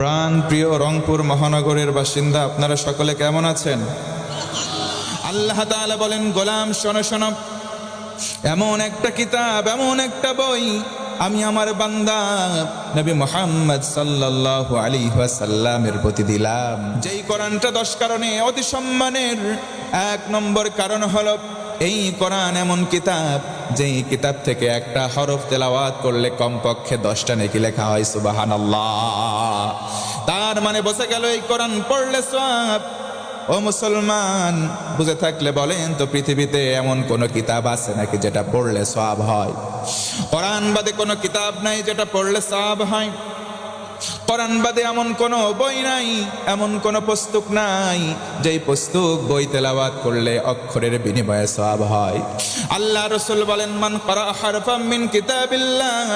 প্রাণ প্রিয় রংপুর মহানগরের বাসিন্দা, আপনারা সকলে কেমন আছেন? আল্লাহ বলেন, গোলাম শোনো। এমন একটা কিতাব, এমন একটা বই আমি আমার বান্দা নবী মোহাম্মদ সাল্লাল্লাহু আলাইহি ওয়াসাল্লামের প্রতি দিলাম। যেই কোরআনটা দশ কারণে অতি সম্মানের এক নম্বর কারণ হলো, এই কোরআন এমন কিতাব যেই কিতাব থেকে একটা হরফ তেলাওয়াত করলে কমপক্ষে দশটা নেকি লেখা হয় সুবাহান তার মানে বসে গেল এই কোরআন পড়লে সব ও মুসলমান, বুঝে থাকলে বলেন তো পৃথিবীতে এমন কোন কিতাব আছে নাকি যেটা পড়লে সব হয়? কোরআন বাদে কোনো কিতাব নাই যেটা পড়লে সব হয়। কোরআন বাদে এমন কোন বই নাই, এমন কোন পুস্তক নাই, যেই পুস্তক বই তেলাওয়াত করলে অক্ষরের বিনিময়ে সব হয়। আল্লাহ রসুল বলেন, মান করা হারফাম মিন কিতাবিল্লাহ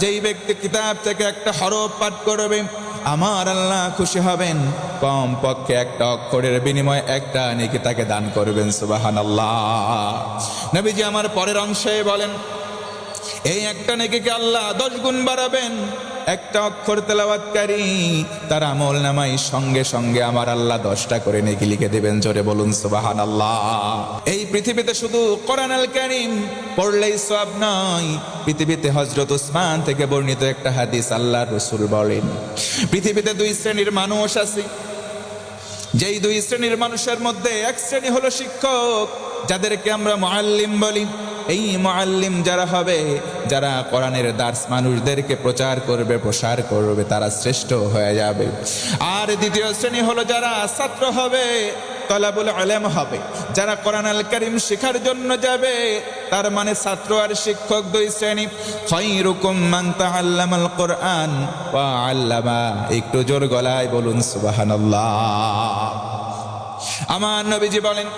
যেই ব্যক্তি কিতাব থেকে একটা হরফ পাঠ করবে, আমার আল্লাহ খুশি হবেন। কম পক্ষে একটা অক্ষরের বিনিময়ে একটা নেকি তাকে দান করবেন সুবাহান আল্লাহ নবীজি আমার পরের অংশে বলেন, এই একটা নেকিকে আল্লাহ দশ গুণ বাড়াবেন একটা অক্ষর তেলাওয়াতকারী, তার আমল নামাই সঙ্গে সঙ্গে আমার আল্লাহ দশটা করে নেকি লিখে দেবেন, জোরে বলুন সুবাহান আল্লাহ এই পৃথিবীতে শুধু কোরআন আল কারিম পড়লেই সব নয়, পৃথিবীতে হজরত উসমান থেকে বর্ণিত একটা হাদিস আল্লাহ রসুল বলেন, পৃথিবীতে দুই শ্রেণির মানুষ আছে। যেই দুই শ্রেণির মানুষের মধ্যে এক শ্রেণি হলো শিক্ষক যাদেরকে আমরা মুআল্লিম বলি, এই মুআল্লিম যারা হবে, যারা কোরআনের দার্স মানুষদেরকে প্রচার করবে, প্রসার করবে, তারা শ্রেষ্ঠ হয়ে যাবে। আর দ্বিতীয় শ্রেণি হলো যারা ছাত্র হবে, তলাবুল আলেম হবে। যারা কোরআন আল করিম শেখার জন্য যাবে, তার মানে ছাত্র আর শিক্ষক দুই শ্রেণি। খৈরুকুম মান তাআল্লামাল কোরআন ওয়া আল্লামা। একটু জোর গলায় বলুন, সুবহানাল্লাহ। আমার নবীজি বলেন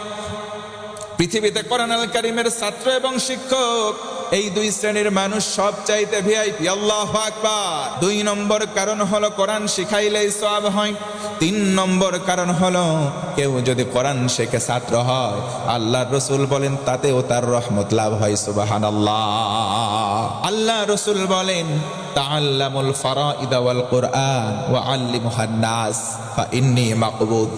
পৃথিবীতে কোরআন আল কারিমের ছাত্র এবং শিক্ষক এই দুই শ্রেণির মানুষ সব চাইতে ভিআইপি আল্লাহ আকবার। দুই নম্বর কারণ হলো কোরআন শিখাইলেই সব হয়। তিন নম্বর কারণ হলো কেউ যদি কোরআন শেখে ছাত্র হয় আল্লাহ রসুল বলেন তাতেও তার রহমত লাভ হয় সুবাহান আল্লাহ আল্লাহ রসুল বলেন, তাআল্লামুল ফারাইদা ওয়াল কুরআন ওয়া আল্লিমুহান নাস, ফা ইন্নী মাকবুদ।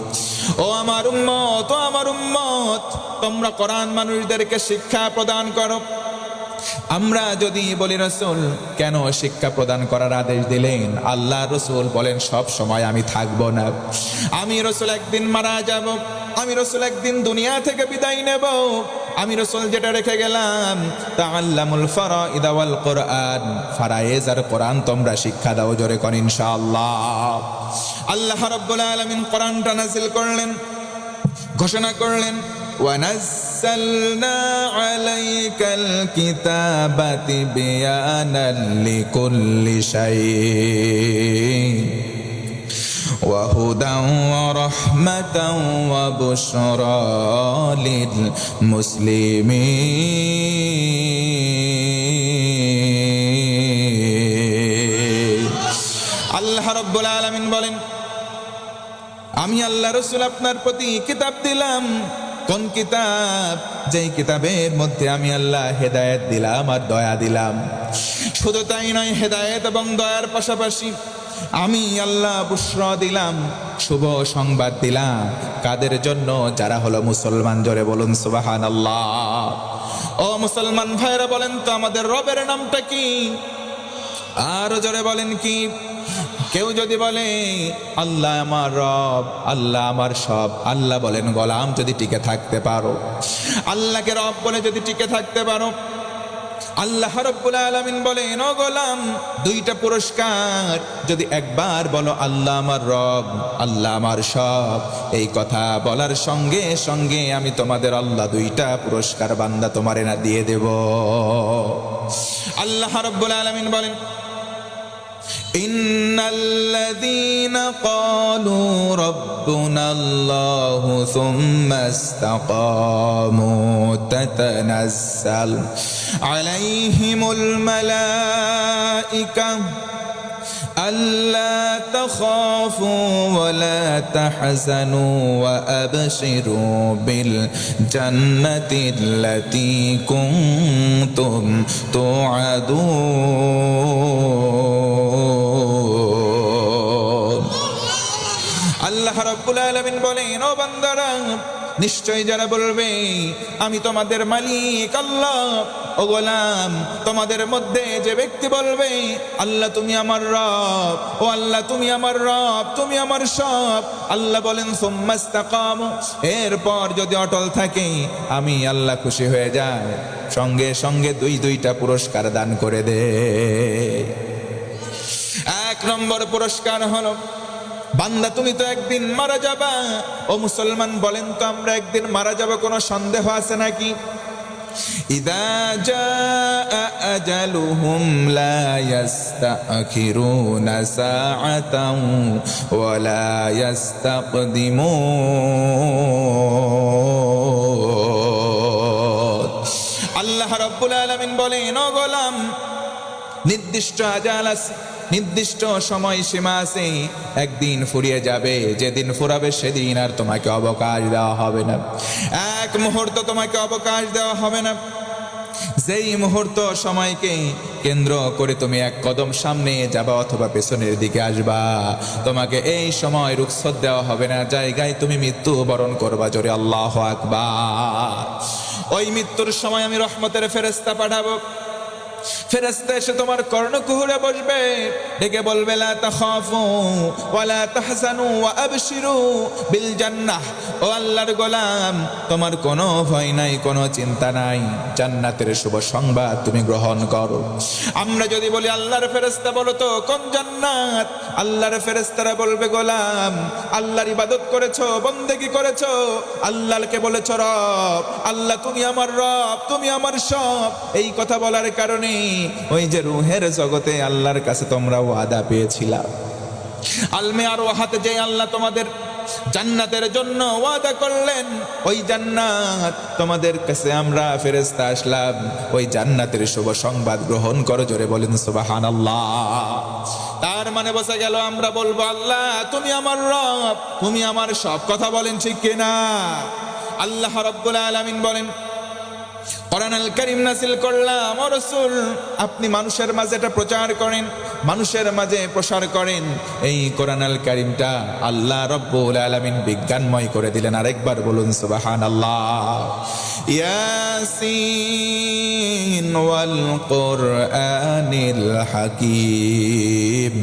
ও আমার উম্মত, ও আমার উম্মত, তোমরা কোরআন মানুষদেরকে শিক্ষা প্রদান করো। আমরা যদি বলি, রসুল, কেন শিক্ষা প্রদান করার আদেশ দিলেন? আল্লাহ রসুল বলেন, সব সময় আমি থাকব না। আমি রসুল একদিন মারা যাব। আমি রসুল একদিন দুনিয়া থেকে বিদায় নেব। আমি রসুল যেটা রেখে গেলাম, তা আল্লামুল ফারা ইদাওয়াল কোরআন। ফারায়েজ আর কোরআন তোমরা শিক্ষা দাও জোরে কর ইনশাআল্লাহ। আল্লাহ রব্বুল আলামিন কোরআনটা নাজিল করলেন, ঘোষণা করলেন ونزلنا عليك الكتاب بيانا لكل شيء وهدى ورحمة وبشرى للمسلمين আল্লাহ রব্বুল আলামিন বলেন আমি আল্লাহ রসুল আপনার প্রতি কিতাব দিলাম কোন কিতাব? যেই কিতাবের মধ্যে আমি আল্লাহ হেদায়েত দিলাম আর দয়া দিলাম। শুধু তাই নয়, হেদায়েত এবং দয়ার পাশাপাশি আমি আল্লাহ বুশ্র দিলাম, শুভ সংবাদ দিলাম। কাদের জন্য? যারা হলো মুসলমান, জোরে বলুন সুবাহান আল্লাহ ও মুসলমান ভাইরা বলেন তো আমাদের রবের নামটা কি? আর জোরে বলেন কি? কেউ যদি বলে, আল্লাহ আমার রব, আল্লাহ আমার সব, আল্লাহ বলেন, গোলাম যদি টিকে থাকতে পারো, আল্লাহকে রব বলে যদি টিকে থাকতে পারো, আল্লাহ রব্বুল আলামিন বলেন, ও গোলাম, দুইটা পুরস্কার যদি একবার বলো, আল্লাহ আমার রব, আল্লাহ আমার সব, এই কথা বলার সঙ্গে সঙ্গে আমি তোমাদের আল্লাহ দুইটা পুরস্কার বান্দা তোমার না দিয়ে দেব। আল্লাহ রব্বুল আলামিন বলেন إن الذين قالوا ربنا الله ثم استقاموا تتنزل عليهم الملائكة ألا تخافوا ولا تحزنوا وأبشروا بالجنة التي كنتم توعدون আল্লাহ রাব্বুল আলামিন বলেন ও বান্দারা নিশ্চয় যারা বলবে আমি তোমাদের মালিক আল্লাহ ও গোলাম, তোমাদের মধ্যে যে ব্যক্তি বলবে, আল্লাহ তুমি আমার রব, ও আল্লাহ তুমি আমার রব, তুমি আমার সব। আল্লাহ বলেন সুম্মাস্তাকাম এরপর যদি অটল থাকে, আমি আল্লাহ খুশি হয়ে যায় সঙ্গে সঙ্গে দুই দুইটা পুরস্কার দান করে দে। এক নম্বর পুরস্কার হলো, বান্দা তুমি তো একদিন মারা যাবা। ও মুসলমান বলেন তো, আমরা একদিন মারা যাব, কোনো সন্দেহ আছে নাকি? إذا جاء أجلهم لا يستأخرون ساعة ولا يستقدمون আল্লাহ রাব্বুল আলামিন বলেন ও গোলাম নির্দিষ্ট আজাল আছে নির্দিষ্ট সময় সীমা আছে, একদিন ফুরিয়ে যাবে, যেদিন ফুরাবে সেদিন আর তোমাকে অবকাশ দেওয়া হবে না। এক মুহূর্ত তোমাকে অবকাশ দেওয়া হবে না। যেই মুহূর্ত সময়কে কেন্দ্র করে তুমি এক কদম সামনে যাবা অথবা পেছনের দিকে আসবা, তোমাকে এই সময় রুখসত দেওয়া হবে না। জায়গায় তুমি মৃত্যু বরণ করবা, জোরে আল্লাহ আকবার। ওই মৃত্যুর সময় আমি রহমতের ফেরেস্তা পাঠাবো। ফেরেস্তা এসে তোমার কর্ণকুহুরে বসবে। ডেকে বলবে, লা তাখাফু ওয়ালা তাহজানু ওয়া আবশিরু বিল জান্নাহ। ও আল্লাহর গোলাম, তোমার কোনো ভয় নাই, কোনো চিন্তা নাই। জান্নাতের শুভ সংবাদ তুমি গ্রহণ করো। আমরা যদি বলি, আল্লাহর ফেরেস্তা বলো তো, কোন জান্নাত? আল্লাহর ফেরেস্তারা বলবে, গোলাম, আল্লাহর ইবাদত করেছ, বন্দেগী করেছ, আল্লাহকে বলেছ রব, আল্লাহ তুমি আমার রব, তুমি আমার সব। এই কথা বলার কারণে ওই যে রুহের জগতে আল্লাহর কাছে তোমরা ওয়াদা পেয়েছিলা। আলমে আর হাতে যে আল্লাহ তোমাদের জান্নাতের জন্য ওয়াদা করলেন, ওই জান্নাত তোমাদের কাছে আমরা ফেরেস্তা আসলাম। ওই জান্নাতের শুভ সংবাদ গ্রহণ করো, জোরে বলেন সুবাহান তার মানে বসে গেল আমরা বলব, আল্লাহ, তুমি আমার রব, তুমি আমার সব কথা বলেন ঠিক কিনা? আল্লাহ রব্বুল আলামিন বলেন কোরআন আল করিম নাসিল করলাম রসুল, আপনি মানুষের মাঝে এটা প্রচার করেন, মানুষের মাঝে প্রসার করেন। এই কোরআন আল করিমটা আল্লাহ রব্বুল আলামিন বিজ্ঞানময় করে দিলেন। আরেকবার বলুন সুবাহান আল্লাহ ইয়াসিন ওয়াল কোরআনিল হাকিম।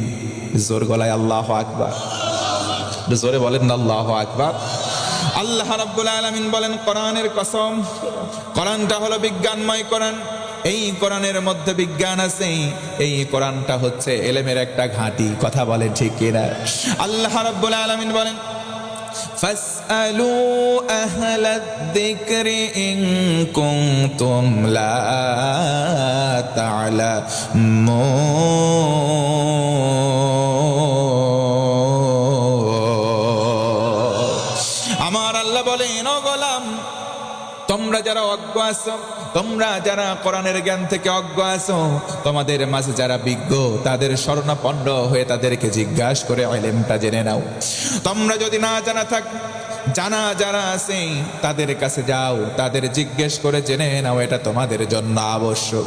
জোর গলায় আল্লাহ আকবার। জোরে বলেন, আল্লাহ আকবার। আল্লাহ রাব্বুল আলামিন বলেন কোরআনের কসম কোরআনটা হলো বিজ্ঞানময় কোরআন এই কোরআনের মধ্যে বিজ্ঞান আছে এই কোরআনটা হচ্ছে এলেমের একটা ঘাঁটি কথা বলে ঠিক কিনা আল্লাহ রাব্বুল আলামিন বলেন فاسألوا أهل الذكر إن كنتم لا تعلمون যারা অজ্ঞ আছো, তোমরা যারা কোরআনের জ্ঞান থেকে অজ্ঞ আছো, তোমাদের মাঝে যারা বিজ্ঞ, তাদের স্মরণাপন্ন হয়ে তাদেরকে জিজ্ঞাসা করে অলেমটা জেনে নাও। তোমরা যদি না জানা থাক জানা যারা আছে, তাদের কাছে যাও, তাদের জিজ্ঞেস করে জেনে নাও, এটা তোমাদের জন্য আবশ্যক।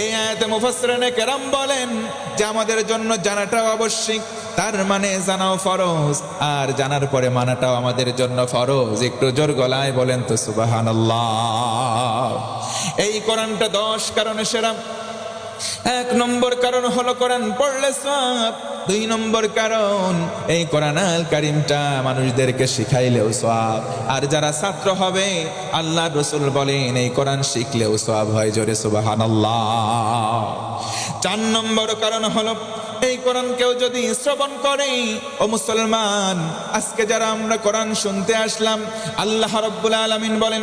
এই আয়াতে মুফাসসিরিনে কেরাম বলেন যে, আমাদের জন্য জানাটাও আবশ্যিক, তার মানে জানাও ফরজ, আর জানার পরে মানাটাও আমাদের জন্য ফরজ। একটু জোর গলায় বলেন তো সুবাহান এই কোরআনটা দশ কারণে সেরা। এক নম্বর কারণ হলো কোরআন পড়লে সব। দুই নম্বর কারণ, এই কোরআন আল কারিমটা মানুষদেরকে শিখাইলেও সব। আর যারা ছাত্র হবে আল্লাহ রসুল বলেন, এই কোরআন শিখলেও সব হয় জোরে সুবাহান চার নম্বর কারণ হলো, এই কোরআন কেউ যদি শ্রবণ করে, ও মুসলমান, আজকে যারা আমরা কোরআন শুনতে আসলাম, আল্লাহ রব্বুল আলমিন বলেন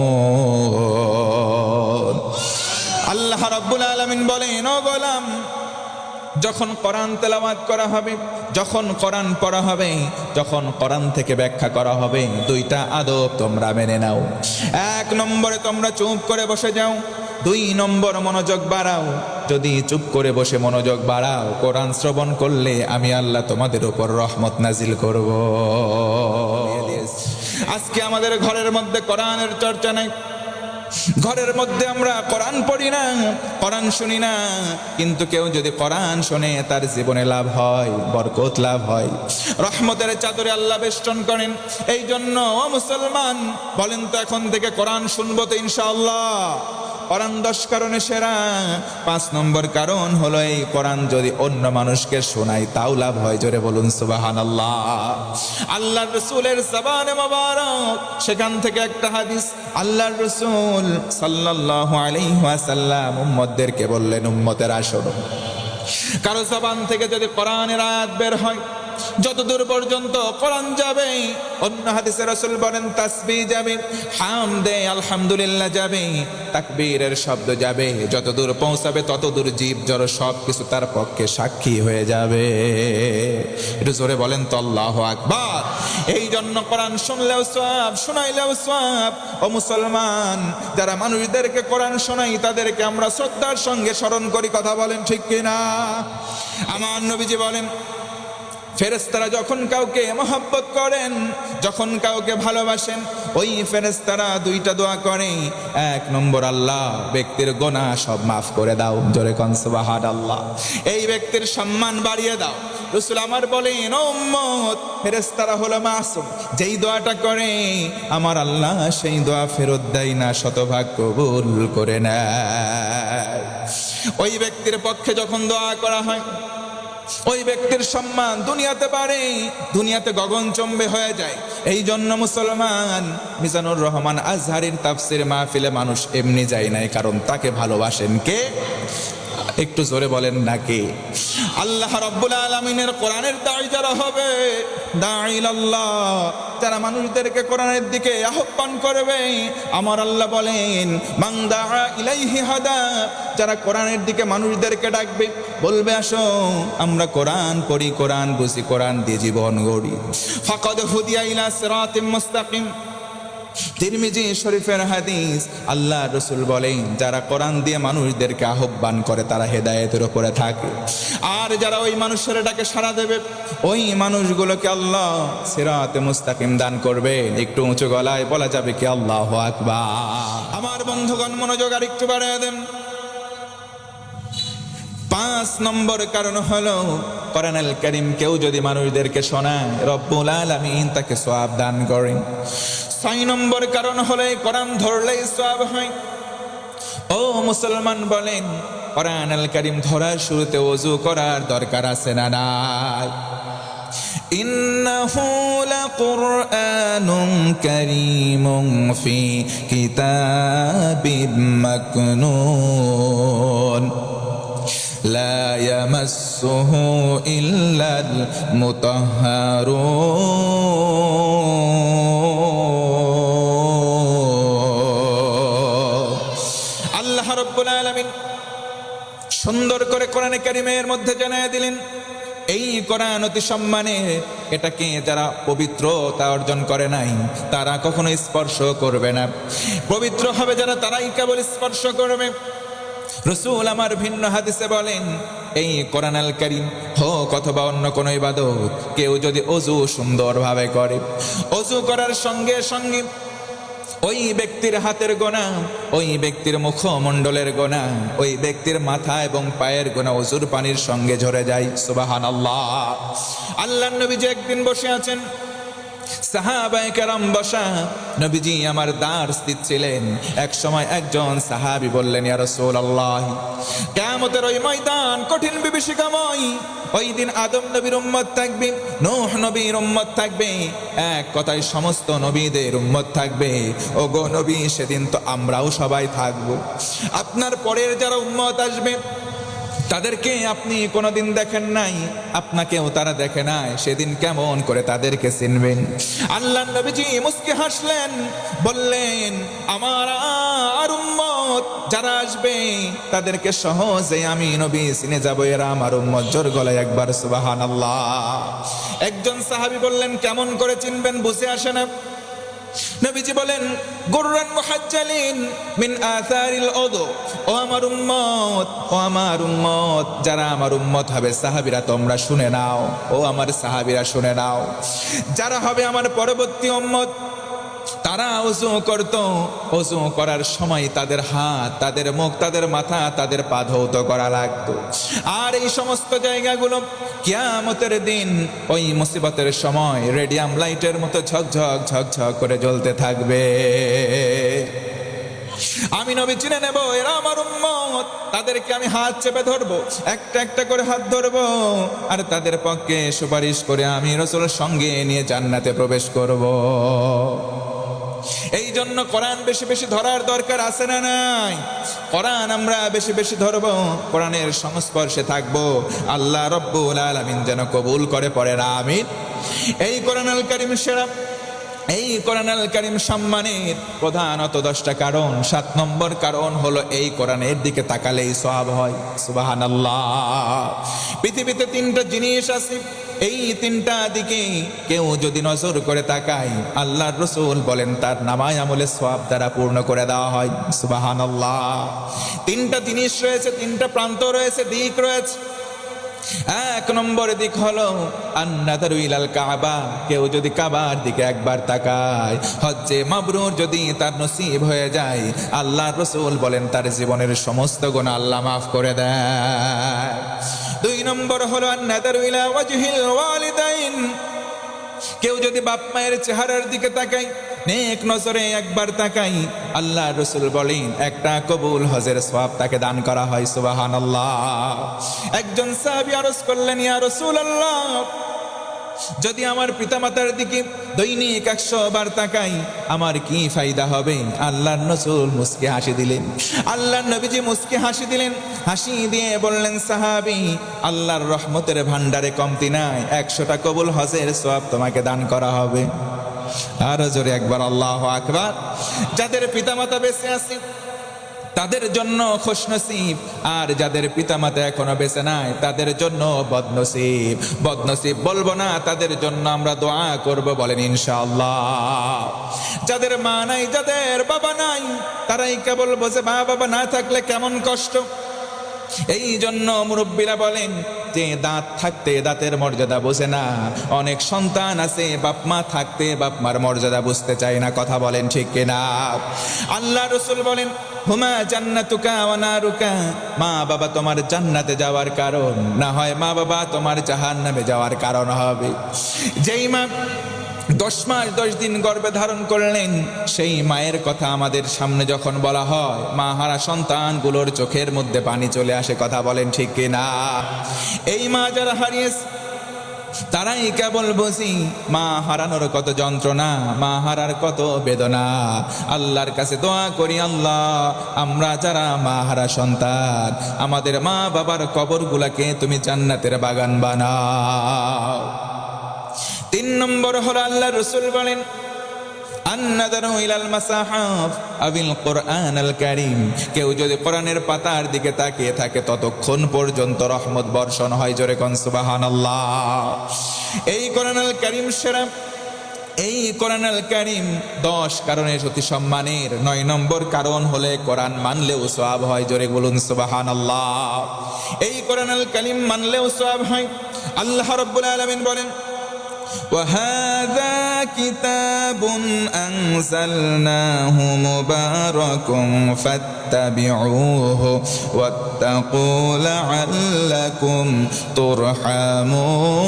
যখন কোরআন তেলাওয়াত করা হবে, যখন কোরআন পড়া হবে, যখন কোরআন থেকে ব্যাখ্যা করা হবে, দুইটা আদব তোমরা মেনে নাও। এক নম্বরে তোমরা চুপ করে বসে যাও, দুই নম্বর মনোযোগ বাড়াও। যদি চুপ করে বসে মনোযোগ বাড়াও, কোরআন শ্রবণ করলে আমি আল্লাহ তোমাদের উপর রহমত নাজিল করব। আজকে আমাদের ঘরের মধ্যে কোরআনের চর্চা নাই। ঘরের মধ্যে আমরা কোরআন পড়ি না, কোরআন শুনি না। কিন্তু কেউ যদি কোরআন শোনে, তার জীবনে লাভ হয়, বরকত লাভ হয়। রহমতের চাদরে আল্লাহ বেষ্টন করেন। এই জন্য ও মুসলমান, বলেন তো এখন থেকে কোরআন শুনব তো ইনশাআল্লাহ। কোরআন দশ কারণে সেরা, পাঁচ নম্বর কারণ হলো এই কোরআন যদি অন্য মানুষকে শোনাই তাও লাভ হয়। জোরে বলুন সুবাহান আল্লাহ আল্লাহ রসুলের জবানে মোবারক। সেখান থেকে একটা হাদিস, আল্লাহর রসুল সাল্লাল্লাহু আলাইহি ওয়াসাল্লাম উম্মতদেরকে বললেন, উম্মতের আসর কারও জবান থেকে যদি কোরআনের আয়াত বের হয় যতদূর পর্যন্ত কোরআন যাবে, অন্য হাদিসে রসুল বলেন, তাসবি যাবে হাম দে আলহামদুলিল্লাহ যাবে, তাকবীরের শব্দ যাবে, যতদূর পৌঁছাবে, ততদূর জীব জড় সব কিছু তার পক্ষে সাক্ষী হয়ে যাবে। একটু জোরে বলেন তো, আল্লাহ আকবার। এই জন্য কোরআন শুনলেও সব শোনাইলেও সব ও মুসলমান, যারা মানুষদেরকে কোরআন শোনাই তাদেরকে আমরা শ্রদ্ধার সঙ্গে স্মরণ করি, কথা বলেন ঠিক কিনা? আমার নবীজি বলেন ফেরেস্তারা যখন কাউকে মহাব্বত করেন, যখন কাউকে ভালোবাসেন, ওই ফেরেস্তারা দুইটা দোয়া করে, এক নম্বর আল্লাহ, ব্যক্তির গোনা সব মাফ করে দাও, জোরে কনসবাহাদ আল্লাহ এই ব্যক্তির সম্মান বাড়িয়ে দাও। রসুল আমার বলেন, ও ফেরেস্তারা হলো মাসুম, যেই দোয়াটা করে, আমার আল্লাহ সেই দোয়া ফেরত দেয় না, শতভাগ কবুল করে নেয়। ওই ব্যক্তির পক্ষে যখন দোয়া করা হয় ওই ব্যক্তির সম্মান দুনিয়াতে পারে দুনিয়াতে গগনচম্বে হয়ে যায়। এই জন্য মুসলমান মিজানুর রহমান আজহারির তাফসির মাহফিলে মানুষ এমনি যায় নাই, কারণ তাকে ভালোবাসেন কে? একটু জোরে বলেন নাকি আল্লাহ রব্বুল আলমিনের কোরআনের দায় যারা হবে দাঁড়িল আল্লাহ যারা মানুষদেরকে কোরআনের দিকে আহ্বান করবে, আমার আল্লাহ বলেন মাংদা ইলাইহি হাদা যারা কোরআনের দিকে মানুষদেরকে ডাকবে, বলবে, আসো, আমরা কোরআন পড়ি, কোরআন বুঝি, কোরআন দিয়ে জীবন গড়ি। ফাকাদ হুদিয়া ইলা সিরাতিম মুস্তাকিম। তিরমিজি শরীফের হাদিস, আল্লাহ রসুল বলেন, যারা কোরআন দিয়ে মানুষদেরকে আহ্বান করে, তারা হেদায়েতের উপরে থাকে। আর যারা ওই মানুষের ডাকে সাড়া দেবে, ওই মানুষগুলোকে আল্লাহ সিরাতে মুস্তাকিম দান করবে একটু উঁচু গলায় বলা যাবে কি, আল্লাহ আকবার। আমার বন্ধুগণ, মনোযোগ আর একটু বাড়িয়ে দেন। পাঁচ নম্বর কারণ হলো করিম কেউ যদি মানুষদেরকে শোনায়, রব্বুল আলামিন তাকে সওয়াব দান করেন। ছয় নম্বর কারণ হলে কোরআন ধরলেই সওয়াব হয় ও মুসলমান বলেন কোরআন আল করিম ধরার শুরুতে ওযু করার দরকার আছে না নাই إنه لقرآن كريم في كتاب مكنون لا يمسه إلا المطهرون সুন্দর করে কোরআনে কারিমের মধ্যে জানায় দিলেন, এই কোরআন অতি সম্মানে এটাকে যারা পবিত্রতা অর্জন করে নাই, তারা কখনো স্পর্শ করবে না। পবিত্র হবে যারা, তারাই কেবল স্পর্শ করবে। রসুল আমার ভিন্ন হাদিসে বলেন, এই কোরআন করিম হোক অথবা অন্য কোনো ইবাদত, কেউ যদি অজু সুন্দরভাবে করে, অজু করার সঙ্গে সঙ্গে ওই ব্যক্তির হাতের গোনা, ওই ব্যক্তির মুখমণ্ডলের গোনা, ওই ব্যক্তির মাথা এবং পায়ের গোনা অজুর পানির সঙ্গে ঝরে যায় সুবাহান আল্লাহ আল্লাহ যে একদিন বসে আছেন সাহাবায়ে কেরাম বসা। নবীজি আমার দাঁড় স্থিত ছিলেন। এক সময় একজন সাহাবি বললেন, ইয়া রাসূলুল্লাহ, কিয়ামতের ওই ময়দান কঠিন বিভীষিকাময়। ওই দিন আদম নবীর উম্মত থাকবে, নূহ নবীর উম্মত থাকবে। এক কথায় সমস্ত নবীদের উম্মত থাকবে। ও গো নবী, সেদিন তো আমরাও সবাই থাকব। আপনার পরের যারা উম্মত আসবে তাদেরকে আপনি কোনোদিন দেখেন নাই? আপনাকেও তারা দেখে নাই। সেদিন কেমন করে তাদেরকে চিনবেন। আল্লাহ নবীজি মুস্কি হাসলেন, বললেন, আমার আর উম্মত যারা আসবে, তাদেরকে সহজে আমি নবী চিনে যাব। এরা আমার উম্মত। জোর গলায় একবার সুবাহান আল্লাহ একজন সাহাবি বললেন, কেমন করে চিনবেন? বুঝে আসে না। নবীজি বলেন, গুররান মুহাজ্জালিন মিন আসারিল ওদু ও আমার উম্মত, ও আমার উম্মত, যারা আমার উম্মত হবে, সাহাবীরা তোমরা শুনে নাও। ও আমার সাহাবীরা শুনে নাও। যারা হবে আমার পরবর্তী উম্মত তারা অজু করত। অজু করার সময় তাদের হাত, তাদের মুখ, তাদের মাথা, তাদের পা ধৌত করা লাগতো। আর এই সমস্ত জায়গাগুলো কিয়ামতের দিন ওই মুসিবতের সময় রেডিয়াম লাইটের মতো ঝকঝক ঝকঝক করে জ্বলতে থাকবে। আমি নবী চিনে নেব, এরা আমার উম্মত। তাদেরকে আমি হাত চেপে ধরবো, একটা একটা করে হাত ধরবো। আর তাদের পক্ষে সুপারিশ করে আমি রসুলের সঙ্গে নিয়ে জান্নাতে প্রবেশ করব। এই জন্য কোরআন বেশি বেশি ধরার দরকার আছে না নাই? কোরআন আমরা বেশি বেশি ধরব, কোরআনের সংস্পর্শে থাকব। আল্লাহ রব্বুল আলমিন যেন কবুল করে পড়ে না আমিন। এই কোরআন আল কারিম সেরা এই কোরআন আল কারিম সম্মানের প্রধানত দশটা কারণ। সাত নম্বর কারণ হলো এই কোরআনের দিকে তাকালেই সব হয়। সুবাহান পৃথিবীতে তিনটা জিনিস আছে। এই তিনটা দিকে কেউ যদি নজর করে তাকায়, আল্লাহর রসুল বলেন, তার নামায় আমলে সব দ্বারা পূর্ণ করে দেওয়া হয়। সুবাহান তিনটা জিনিস রয়েছে, তিনটা প্রান্ত রয়েছে, দিক রয়েছে। এক নম্বর দিক হলো আন্নাদারু ইলাল কাবা, কেউ যদি কাবার দিকে একবার তাকায়, হজ্জে মাবরুর যদি তার নসিব হয়ে যায় আল্লাহ রসুল বলেন তার জীবনের সমস্ত গুণ আল্লাহ মাফ করে দেয় দুই নম্বর হলো আন্নাদারু ইলা ওয়াজহিল ওয়ালিদাইন, কেউ যদি বাপ মায়ের চেহারার দিকে তাকাই নেক নজরে একবার তাকাই, আল্লাহ রসুল বলেন, একটা কবুল হজের সব তাকে দান করা হয় সুবাহান একজন সাহাবি আরস করলেন, ইয়া রসুল আল্লাহ যদি আমার পিতামাতার দিকে দৈনিক একশো বার তাকাই, আমার কি ফায়দা হবে? আল্লাহর নসুল মুসকে হাসি দিলেন। আল্লাহর নবীজি মুসকে হাসি দিলেন, হাসি দিয়ে বললেন, সাহাবি, আল্লাহর রহমতের ভান্ডারে কমতি নাই, একশোটা কবুল হজের সব তোমাকে দান করা হবে। আরও জোরে একবার, আল্লাহ আকবার। যাদের পিতামাতা বেঁচে আছে, তাদের জন্য খুশনসিব। আর যাদের পিতামাতা এখনও বেঁচে নাই, তাদের জন্য বদনসিব। বদনসিব বলব না, তাদের জন্য আমরা দোয়া করব বলেন ইনশাআল্লাহ। যাদের মা নাই, যাদের বাবা নাই, তারাই কেবল বসে মা বাবা না থাকলে কেমন কষ্ট। এই জন্য মুরব্বীরা বলেন যে দাঁত থাকতে দাঁতের মর্যাদা বোঝে না। অনেক সন্তান আছে, বাপ মা থাকতে বাপ মার মর্যাদা বুঝতে চায় না, কথা বলেন ঠিক কিনা? আল্লাহ রসুল বলেন, হুমা জান্নাতুকা অনারুকা মা বাবা তোমার জান্নাতে যাওয়ার কারণ, না হয় মা বাবা তোমার জাহান্নামে যাওয়ার কারণ হবে। যেই মা দশ মাস, দশ দিন গর্ভে ধারণ করলেন। সেই মায়ের কথা আমাদের সামনে যখন বলা হয়, মা হারা সন্তানগুলোর চোখের মধ্যে পানি চলে আসে, কথা বলেন ঠিক কিনা? এই মা যারা হারিয়েছে, তারাই কেবল বুঝি মা হারানোর কত যন্ত্রণা, মা হারার কত বেদনা। আল্লাহর কাছে দোয়া করি, আল্লাহ, আমরা যারা মা হারা সন্তান, আমাদের মা বাবার কবরগুলাকে তুমি জান্নাতের বাগান বানাও। নম্বর হলো আল্লাহ রসুল বলেন কারীম। কেউ যদি কোরআনের পাতার দিকে তাকিয়ে থাকে, ততক্ষণ পর্যন্ত রহমত বর্ষণ হয় জোরে কোন সুবহানাল্লাহ। এই কোরআন আল কারীম সেরা, এই কোরআন আল কারিম দশ কারণে অতি সম্মানের। নয় নম্বর কারণ হলে কোরআন মানলেও সব হয়, জোরে বলুন সুবাহান আল্লাহ এই কোরআন আল কালিম মানলেও সব হয়। আল্লাহ রব্বুল আলমিন বলেন وهذا كتاب أنزلناه مبارك فاتبعوه واتقوا لعلكم ترحمون.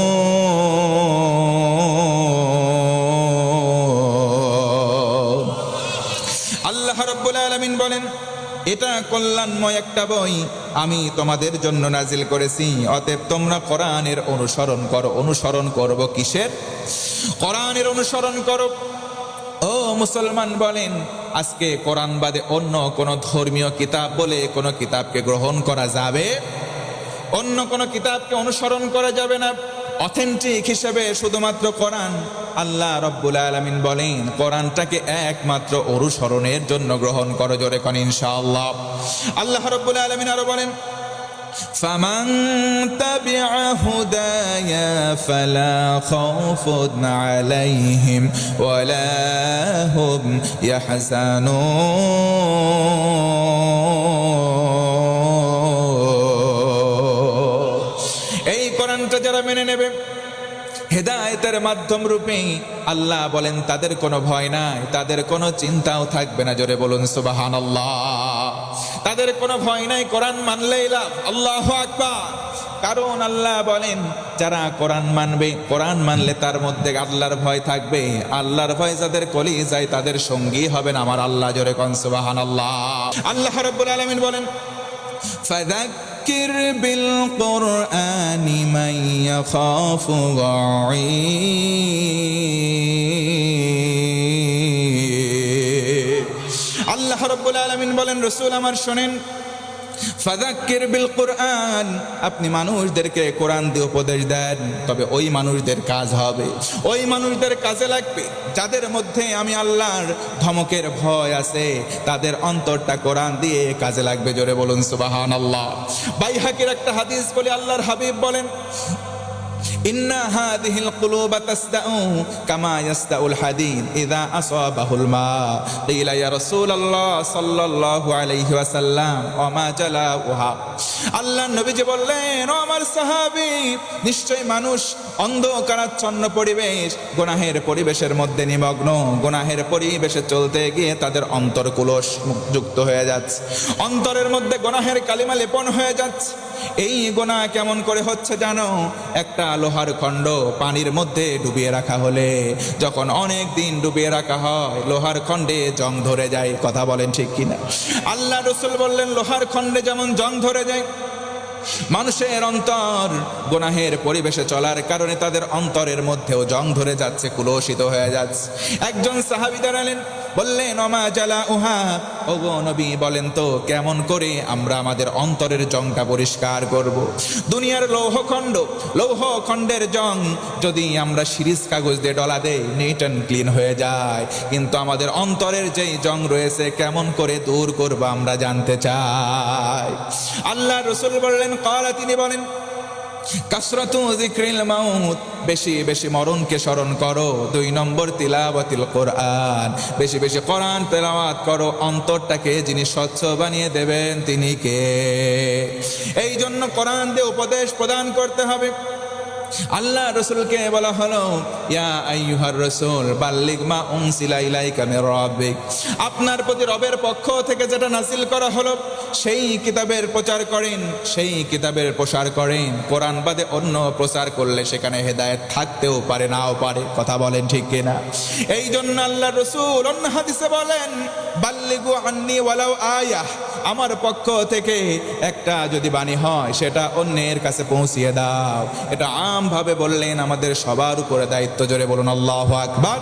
এটা কল্যাণময় একটা বই। আমি তোমাদের জন্য নাজিল করেছি। অতএব তোমরা কোরআনের অনুসরণ করো। অনুসরণ করব কিসের? কোরআনের অনুসরণ করো। ও মুসলমান বলেন, আজকে কোরআন বাদে অন্য কোন ধর্মীয় কিতাব বলে কোনো কিতাবকে গ্রহণ করা যাবে? অন্য কোনো কিতাবকে অনুসরণ করা যাবে না। অথেন্টিক হিসেবে শুধুমাত্র কোরআন আল্লাহ রব্বুল আলমিন বলেন কোরআনটাকে একমাত্র অনুসরণের জন্য গ্রহণ করো জোরে কন ইনশাআল্লাহ আল্লাহ রব্বুল আলমিন আরো বলেন فمن تبع هداي فلا خوف عليهم ولا هم يحزنون হেদায়েতের মাধ্যম রূপে আল্লাহ বলেন, তাদের কোনো ভয় নাই, তাদের কোনো চিন্তাও থাকবে না। জোরে বলুন সুবাহান তাদের কোনো ভয় নাই, কোরআন মানলেই লাভ, আল্লাহ আকবার। কারণ আল্লাহ বলেন, যারা কোরআন মানবে, কোরআন মানলে তার মধ্যে আল্লাহর ভয় থাকবে। আল্লাহর ভয় যাদের কলি যায় তাদের সঙ্গী হবেন আমার আল্লাহ জোরে কন সুবাহান আল্লাহ আল্লাহ রব্বুল আলমিন বলেন فذكر بالقرآن من يخاف وعيد আল্লাহ রব্বুল আলমিন বলেন রসুল আমার শোনেন ফাদাক্কির বিল কোরআন। আপনি মানুষদেরকে কোরআন দিয়ে উপদেশ দেন, তবে ওই মানুষদের কাজ হবে। ওই মানুষদের কাজে লাগবে। যাদের মধ্যে আমি আল্লাহর ধমকের ভয় আছে, তাদের অন্তরটা কোরআন দিয়ে কাজে লাগবে। জোরে বলুন সুবাহান আল্লাহ বাইহাকির একটা হাদিস বলে আল্লাহর হাবিব বলেন ইন্না হাদিহিল কুলুবা তাসদাউ কামা ইয়াসদাউল হাদিদ ইযা আসাবাহুল মা। কিলা ইয়া রাসূলুল্লাহ সাল্লাল্লাহু আলাইহি ওয়াসাল্লাম ওয়া মা জালাউহা? আল্লাহ নবীজি বললেন, ও আমার সাহাবী নিশ্চয় মানুষ অন্ধকারাচ্ছন্ন পরিবেশ, গুনাহের পরিবেশের মধ্যে নিমগ্ন। গুনাহের পরিবেশে চলতে গিয়ে তাদের অন্তর কুলস যুক্ত হয়ে যাচ্ছে। অন্তরের মধ্যে গুনাহের কালিমা লেপন হয়ে যাচ্ছে। এই গোনা কেমন করে হচ্ছে জানো? একটা লোহার খণ্ড পানির মধ্যে ডুবিয়ে রাখা হলে যখন অনেক দিন ডুবিয়ে রাখা হয়, লোহার খণ্ডে জং ধরে যায়। কথা বলেন ঠিক কিনা? আল্লাহ রসুল বললেন, লোহার খণ্ডে যেমন জং ধরে যায়, মানুষের অন্তর গোনাহের পরিবেশে চলার কারণে তাদের অন্তরের মধ্যেও জং ধরে যাচ্ছে, কুলসিত হয়ে যাচ্ছে। একজন সাহাবি দাঁড়ালেন বললেন, অমা জালা উহা ওগো নবী, বলেন তো, কেমন করে আমরা আমাদের অন্তরের জংটা পরিষ্কার করব। দুনিয়ার লৌহখণ্ড, লৌহখণ্ডের জং, যদি আমরা সিরিজ কাগজ দিয়ে ডলা দেই নিট অ্যান্ড ক্লিন হয়ে যায়। কিন্তু আমাদের অন্তরের যেই জং রয়েছে, কেমন করে দূর করব আমরা জানতে চাই। আল্লাহ রসুল বললেন কলা তিনি বলেন কাসরতু জিক্রিল মাউত। বেশি বেশি মরণকে স্মরণ করো। দুই নম্বর তিলাওয়াতিল কোরআন। বেশি বেশি কোরআন তেলাওয়াত করো। অন্তরটাকে যিনি স্বচ্ছ বানিয়ে দেবেন, তিনি কে? এই জন্য কোরআন দিয়ে উপদেশ প্রদান করতে হবে। আল্লাহ রসুলকে বলা হলো, ইয়া আইয়ুহার রসুল, বাল্লিগ মা উনসিলা ইলাইকা আপনার প্রতি রবের পক্ষ থেকে যেটা নাসিল করা হলো, সেই কিতাবের প্রচার করেন, সেই কিতাবের প্রসার করেন। কোরআন বাদে অন্য প্রচার করলে সেখানে হেদায়েত থাকতেও পারে, নাও পারে। কথা বলেন ঠিক কিনা? এই জন্য আল্লাহ রসুল অন্য হাদিসে বলেন, বাল্লিগু আন্নি ওয়ালাউ আয়াহ। আমার পক্ষ থেকে একটা যদি বাণী হয়, সেটা অন্যের কাছে পৌঁছিয়ে দাও। এটা আমভাবে বললেন আমাদের সবার উপরে দায়িত্ব। জোরে বলুন, আল্লাহ আকবার।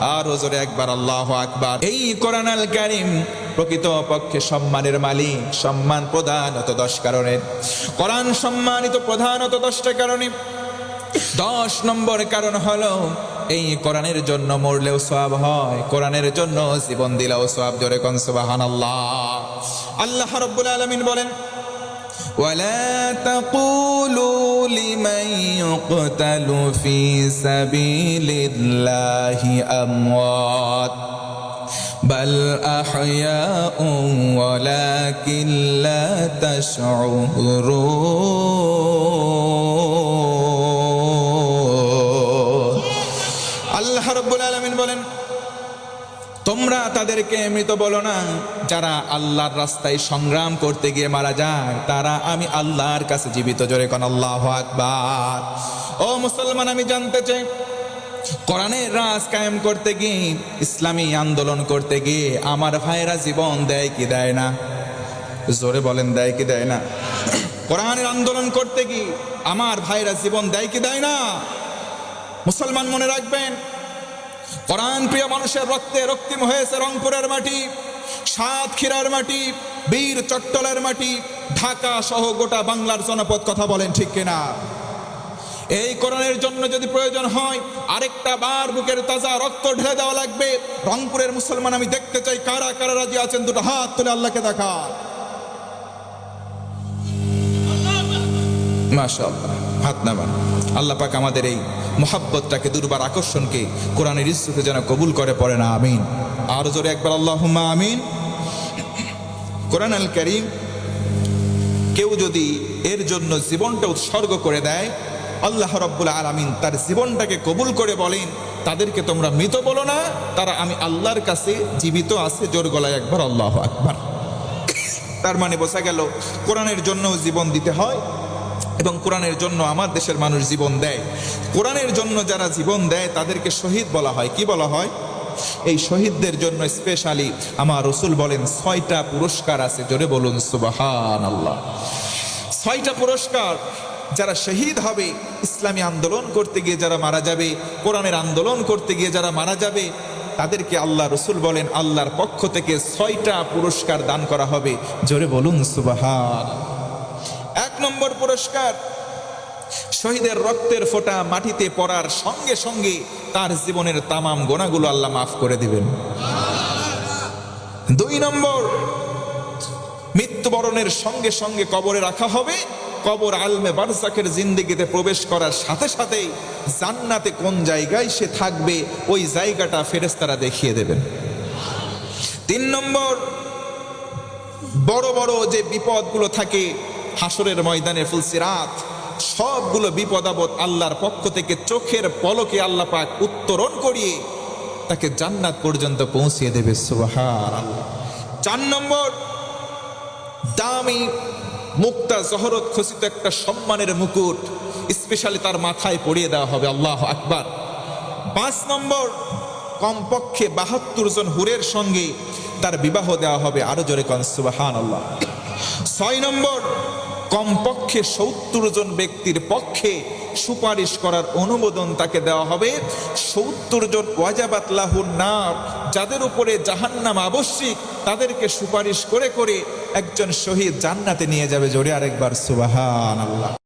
আর জোরে একবার, আল্লাহ আকবার। এই কোরআন আল কারিম প্রকৃত পক্ষে সম্মানের মালিক, সম্মান প্রধানত দশ কারণে। কোরআন সম্মানিত প্রধানত দশটা কারণে। দশ নম্বর কারণ হলো এই কোরআনের জন্য মরলেও সওয়াব হয় কোরআনের জন্য জীবন দিলেও সওয়াব জোরে কোন সুবহানাল্লাহ আল্লাহ রাব্বুল আলামিন বলেন ولا تقولوا لمن يقتل في سبيل الله أموات بل أحياء ولكن لا تشعرون তোমরা তাদেরকে মৃত বলো না। যারা আল্লাহর রাস্তায় সংগ্রাম করতে গিয়ে মারা যায়, তারা আমি আল্লাহর কাছে জীবিত। জোরে কোন আল্লাহ আকবার। ও মুসলমান, আমি জানতে চাই কোরআনের রাজ কায়েম করতে গিয়ে, ইসলামী আন্দোলন করতে গিয়ে আমার ভাইরা জীবন দেয় কি দেয় না? জোরে বলেন, দেয় কি দেয় না? কোরআনের আন্দোলন করতে গিয়ে আমার ভাইরা জীবন দেয় কি দেয় না? মুসলমান মনে রাখবেন কোরআন প্রিয় মানুষের রক্তে রক্তিম হয়েছে রংপুরের মাটি সাতক্ষীরার মাটি, বীর চট্টলের মাটি, ঢাকা সহ গোটা বাংলার জনপদ কথা বলেন ঠিক কিনা? এই কোরআনের জন্য যদি প্রয়োজন হয়, আরেকটা বার বুকের তাজা রক্ত ঢেলে দেওয়া লাগবে। রংপুরের মুসলমান আমি দেখতে চাই, কারা কারা রাজি আছেন? দুটো হাত তুলে আল্লাহকে দেখা মাশাআল্লাহ, হাত নামান। আল্লাহ পাক আমাদের এই মোহাব্বতটাকে, দুর্বার আকর্ষণকে কোরআনের ইস্যুকে যেন কবুল করে পড়ে না আমিন। আর জোরে একবার আল্লাহ আমিন। কোরআন আল করিম কেউ যদি এর জন্য জীবনটা উৎসর্গ করে দেয়, আল্লাহ রব্বুল আলামিন তার জীবনটাকে কবুল করে বলেন, তাদেরকে তোমরা মৃত বলো না, তারা আমি আল্লাহর কাছে জীবিত আছে, জোর গলায় একবার, আল্লাহ আকবার। তার মানে বোঝা গেল, কোরআনের জন্য জীবন দিতে হয় এবং কোরআনের জন্য আমার দেশের মানুষ জীবন দেয়। কোরআনের জন্য যারা জীবন দেয়, তাদেরকে শহীদ বলা হয়। কি বলা হয়? এই শহীদদের জন্য স্পেশালি আমার রসুল বলেন, ছয়টা পুরস্কার আছে। জোরে বলুন সুবাহান আল্লাহ ছয়টা পুরস্কার, যারা শহীদ হবে, ইসলামী আন্দোলন করতে গিয়ে যারা মারা যাবে, কোরআনের আন্দোলন করতে গিয়ে যারা মারা যাবে, তাদেরকে আল্লাহ রসুল বলেন, আল্লাহর পক্ষ থেকে ছয়টা পুরস্কার দান করা হবে। জোরে বলুন সুবাহান নম্বর পুরস্কার। শহীদের রক্তের ফোঁটা মাটিতে পড়ার সঙ্গে সঙ্গে তার জীবনের তামাম গোনাগুলো আল্লাহ মাফ করে দিবেন। দুই নম্বর, মৃত্যুবরণের সঙ্গে সঙ্গে কবরে রাখা হবে। কবর আলমে বারজাকের জিন্দিগিতে প্রবেশ করার সাথে সাথেই জান্নাতে কোন জায়গায় সে থাকবে, ওই জায়গাটা ফেরেস্তারা দেখিয়ে দেবেন। তিন নম্বর, বড় বড় যে বিপদগুলো থাকে হাসরের ময়দানে ফুলসিরাত সবগুলো বিপদ আপদ আল্লাহর পক্ষ থেকে চোখের পলকে আল্লাহ পাক উত্তরণ করিয়ে তাকে জান্নাত পর্যন্ত পৌঁছিয়ে দেবে সুবাহার আল্লাহ চার নম্বর, দামি মুক্তা জহরত খসিত একটা সম্মানের মুকুট স্পেশালি তার মাথায় পরিয়ে দেওয়া হবে, আল্লাহ আকবার। পাঁচ নম্বর, কমপক্ষে বাহাত্তর জন হুরের সঙ্গে তার বিবাহ দেওয়া হবে, আরও জোরে কনসুবাহান আল্লাহ ছয় নম্বর, কমপক্ষে সত্তর জন ব্যক্তির পক্ষে সুপারিশ করার অনুমোদন তাকে দেওয়া হবে। সত্তর জন ওয়াজাবাত লাহুর নাম যাদের উপরে জাহান্নাম আবশ্যিক, তাদেরকে সুপারিশ করে করে একজন শহীদ জান্নাতে নিয়ে যাবে জোরে আরেকবার সুবাহান আল্লাহ